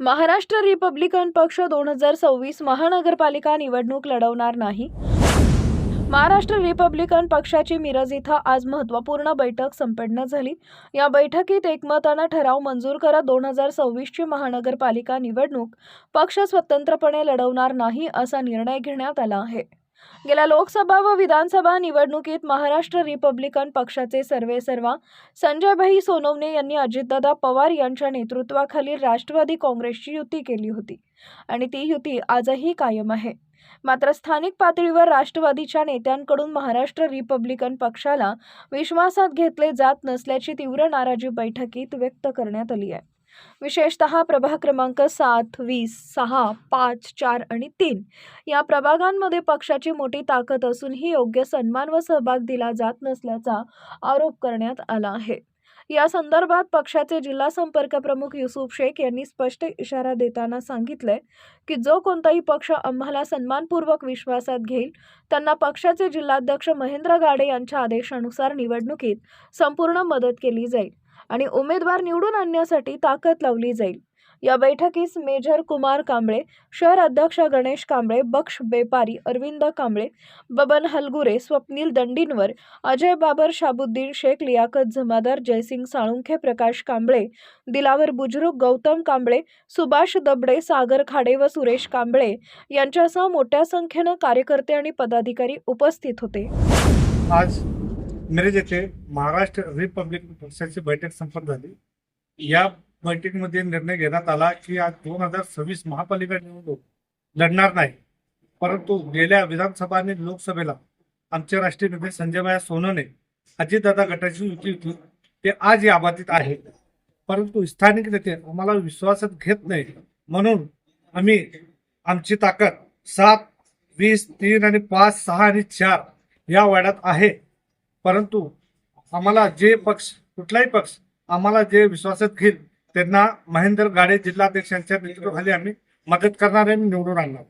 Maharashtra Republican पक्ष दोन हजार सव्वीस महानगरपालिका निवडणूक लढवणार नाही? महाराष्ट्र रिपब्लिकन पक्षाची मिरज इथं आज महत्त्वपूर्ण बैठक संपन्न झाली. या बैठकीत एकमतानं ठराव मंजूर करत दोन हजार सव्वीसची महानगरपालिका निवडणूक पक्ष स्वतंत्रपणे लढवणार नाही असा निर्णय घेण्यात आला आहे. गेल्या लोकसभा व विधानसभा निवडणुकीत महाराष्ट्र रिपब्लिकन पक्षाचे सर्वेसर्वा संजयभाई सोनवणे यांनी अजितदादा पवार यांच्या नेतृत्वाखालील राष्ट्रवादी काँग्रेसची युती केली होती. आणि ती युती आजही कायम आहे. मात्र स्थानिक पातळीवर राष्ट्रवादीच्या नेत्यांकडून महाराष्ट्र रिपब्लिकन पक्षाला विश्वासात घेतले जात नसल्याची तीव्र नाराजी बैठकीत व्यक्त करण्यात आली आहे. विशेषतः प्रभाग क्रमांक सात वीस सहा पाच चार आणि तीन. या प्रभागांमध्ये पक्षाची मोठी ताकद असूनही योग्य सन्मान व सहभाग दिला जात नसल्याचा आरोप करण्यात आला आहे. या संदर्भात पक्षाचे जिल्हा संपर्क प्रमुख युसुफ शेख यांनी स्पष्ट इशारा देताना सांगितले की जो कोणताही पक्ष आम्हाला सन्मानपूर्वक विश्वासात घेईल त्यांना पक्षाचे जिल्हाध्यक्ष महेंद्र गाडे यांच्या आदेशानुसार निवडणुकीत संपूर्ण मदत केली जाईल. आणि उमेदवार निवडून आणण्यासाठी ताकद लावली जाईल. या बैठकीस मेजर कुमार कांबळे शहर अध्यक्ष गणेश कांबळे बक्ष बेपारी अरविंद कांबळे बबन हलगुरे स्वप्नील दंडीनवर अजय बाबर शाबुद्दीन शेख लियाकत जमादार जयसिंग साळुंखे प्रकाश कांबळे दिलावर बुजुर्ग गौतम कांबळे सुभाष दबडे सागर खाडे व सुरेश कांबळे यांच्यासह मोठ्या संख्येनं कार्यकर्ते आणि पदाधिकारी उपस्थित होते. आज मिरज येथे महाराष्ट्र रिपब्लिक पक्षाची बैठक संपन्न झाली. या बैठकीमध्ये निर्णय घेण्यात आला की आज दोन हजार सव्वीस महापालिका निवडणूक लढणार नाही. परंतु गेल्या विधानसभा आणि लोकसभेला आमचे राष्ट्रीय नेते संजयबाया सोनने अजितदादा गटाची युती होती. ते आज या बाबतीत आहे. परंतु स्थानिक नेते आम्हाला विश्वासात घेत नाही म्हणून आम्ही आमची ताकद सात वीस तीन आणि पाच सहा आणि चार या वाड्यात आहे. परंतु आम्हाला जे पक्ष कुठलाही पक्ष आम्हाला जे विश्वासात घेईल त्यांना महेंद्र गाडे जिल्हाध्यक्षांच्या नेतृत्वाखाली आम्ही मदत करणार आणि निवडून आणणार.